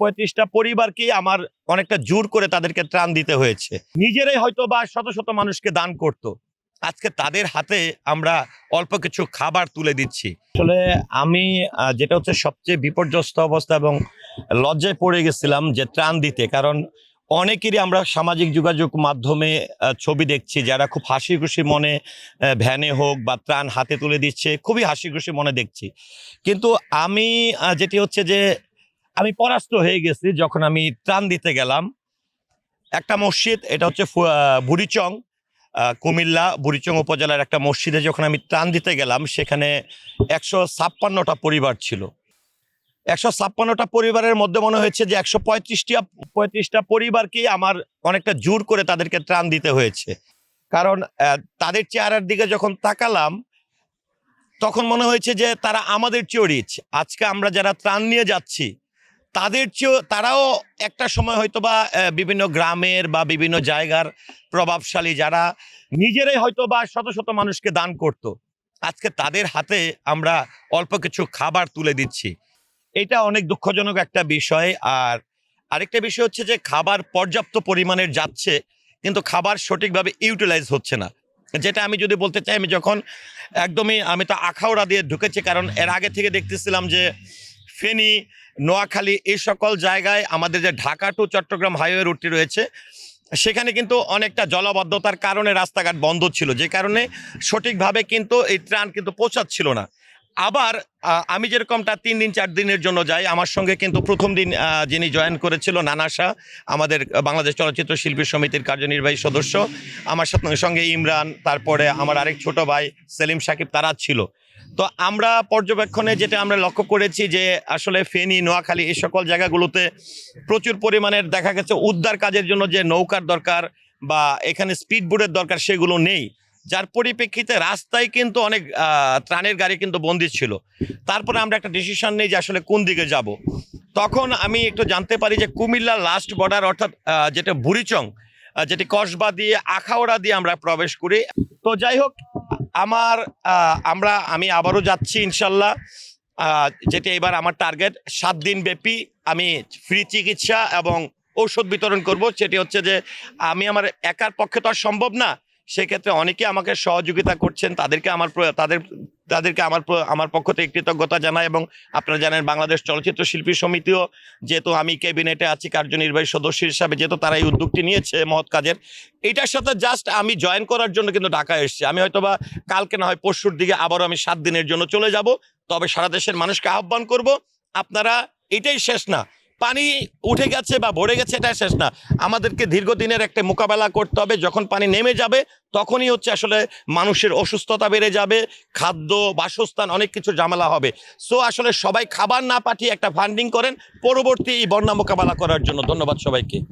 পঁয়ত্রিশটা পরিবারকে আমার অনেকটা জোর করে তাদেরকে ত্রাণ দিতে হয়েছে। নিজেরাই হয়তো বা শত শত মানুষকে দান করত। আজকে তাদের হাতে আমরা অল্প কিছু খাবার তুলে দিচ্ছি। আসলে আমি যেটা হচ্ছে সবচেয়ে বিপর্যস্ত অবস্থা এবং লজ্জায় পড়ে গেছিলাম যে ত্রাণ দিতে, কারণ অনেকেরই আমরা সামাজিক যোগাযোগ মাধ্যমে ছবি দেখছি যারা খুব হাসি খুশি মনে ভ্যানে হোক বা ত্রাণ হাতে তুলে দিচ্ছে, খুবই হাসি খুশি মনে দেখছি। কিন্তু আমি যেটি হচ্ছে যে আমি পরাস্ত হয়ে গেছি যখন আমি ত্রাণ দিতে গেলাম। একটা মসজিদ, এটা হচ্ছে বুড়িচং কুমিল্লা বুড়িচং উপজেলার একটা মসজিদে যখন আমি ত্রাণ দিতে গেলাম, সেখানে একশো ছাপ্পান্নটা পরিবার ছিল। একশো ছাপ্পান্নটা পরিবারের মধ্যে মনে হয়েছে যে একশো পঁয়ত্রিশটা পঁয়ত্রিশটা পরিবারকেই আমার অনেকটা জোর করে তাদেরকে ত্রাণ দিতে হয়েছে। কারণ তাদের চেহারার দিকে যখন তাকালাম, তখন মনে হয়েছে যে তারা আমাদের চেয়েও রিচ আজকে আমরা যারা ত্রাণ নিয়ে যাচ্ছি তাদের চেয়েও, তারাও একটা সময় হয়তো বা বিভিন্ন গ্রামের বা বিভিন্ন জায়গার প্রভাবশালী যারা নিজেরাই হয়তো বা শত শত মানুষকে দান করত। আজকে তাদের হাতে আমরা অল্প কিছু খাবার তুলে দিচ্ছি। এটা অনেক দুঃখজনক একটা বিষয়। আর আরেকটা বিষয় হচ্ছে যে, খাবার পর্যাপ্ত পরিমাণের যাচ্ছে, কিন্তু খাবার সঠিকভাবে ইউটিলাইজ হচ্ছে না। যেটা আমি যদি বলতে চাই, আমি যখন একদমই, আমি তো আখাউড়া দিয়ে ঢুকেছি, কারণ এর আগে থেকে দেখতেছিলাম যে ফেনী, নোয়াখালী এই সকল জায়গায় আমাদের যে ঢাকা টু চট্টগ্রাম হাইওয়ে রুটটি রয়েছে, সেখানে কিন্তু অনেকটা জলবদ্ধতার কারণে রাস্তাঘাট বন্ধ ছিল, যে কারণে সঠিকভাবে কিন্তু এই ত্রাণ কিন্তু পৌঁছাচ্ছিল না। আবার আমি যেরকমটা তিন দিন, চার দিনের জন্য যাই, আমার সঙ্গে কিন্তু প্রথম দিন যিনি জয়েন করেছিল নানা শাহ, আমাদের বাংলাদেশ চলচ্চিত্র শিল্পী সমিতির কার্যনির্বাহী সদস্য, আমার সঙ্গে ইমরান, তারপরে আমার আরেক ছোট ভাই সেলিম সাকিব, তারা ছিল। তো আমরা পর্যবেক্ষণে যেটা আমরা লক্ষ্য করেছি যে আসলে ফেনী, নোয়াখালী এই সকল জায়গাগুলোতে প্রচুর পরিমাণের দেখা গেছে উদ্ধার কাজের জন্য যে নৌকার দরকার বা এখানে স্পিড বোটের দরকার সেগুলো নেই। যার পরিপ্রেক্ষিতে রাস্তায় কিন্তু অনেক ত্রাণের গাড়ি কিন্তু বন্দি ছিল। তারপরে আমরা একটা ডিসিশন নিই যে আসলে কোন দিকে যাব। তখন আমি একটু জানতে পারি যে কুমিল্লা লাস্ট বর্ডার অর্থাৎ যেটা বুড়িচং যেটি কসবা দিয়ে আখাউড়া দিয়ে আমরা প্রবেশ করি। তো যাই হোক আমার আমরা, আমি আবারও যাচ্ছি ইনশাল্লাহ। যেটি এবার আমার টার্গেট সাত দিন ব্যাপী আমি ফ্রি চিকিৎসা এবং ঔষধ বিতরণ করব। সেটি হচ্ছে যে, আমি আমার একার পক্ষে তো আর সম্ভব না। সেক্ষেত্রে অনেকে আমাকে সহযোগিতা করছেন, তাদেরকে আমার তাদের, তাদেরকে আমার আমার পক্ষ থেকে কৃতজ্ঞতা জানাই এবং আপনারা জানেন বাংলাদেশ চলচ্চিত্র শিল্পী সমিতিও যেহেতু আমি ক্যাবিনেটে আছি, কার্যনির্বাহী সদস্য হিসাবে যেহেতু তারা এই উদ্যোগটি নিয়েছে মহৎ কাজের, এটার সাথে জাস্ট আমি জয়েন করার জন্য কিন্তু ঢাকায় এসেছি। আমি হয়তো বা কালকে না হয় পরশুর দিকে আবারও আমি সাত দিনের জন্য চলে যাব, তবে সারা দেশের মানুষকে আহ্বান করব, আপনারা এটাই শেষ না পানি উঠে গেছে বা ভরে গেছে এটা শেষ না। আমাদেরকে দীর্ঘদিনের একটা মোকাবেলা করতে হবে। যখন পানি নেমে যাবে, তখনই হচ্ছে আসলে মানুষের অসুস্থতা বেড়ে যাবে, খাদ্য, বাসস্থান, অনেক কিছু ঝামেলা হবে। সো আসলে সবাই খাবার না পাঠিয়ে একটা ফান্ডিং করেন। পরবর্তী এই বন্যা মোকাবেলা করার জন্য ধন্যবাদ সবাইকে।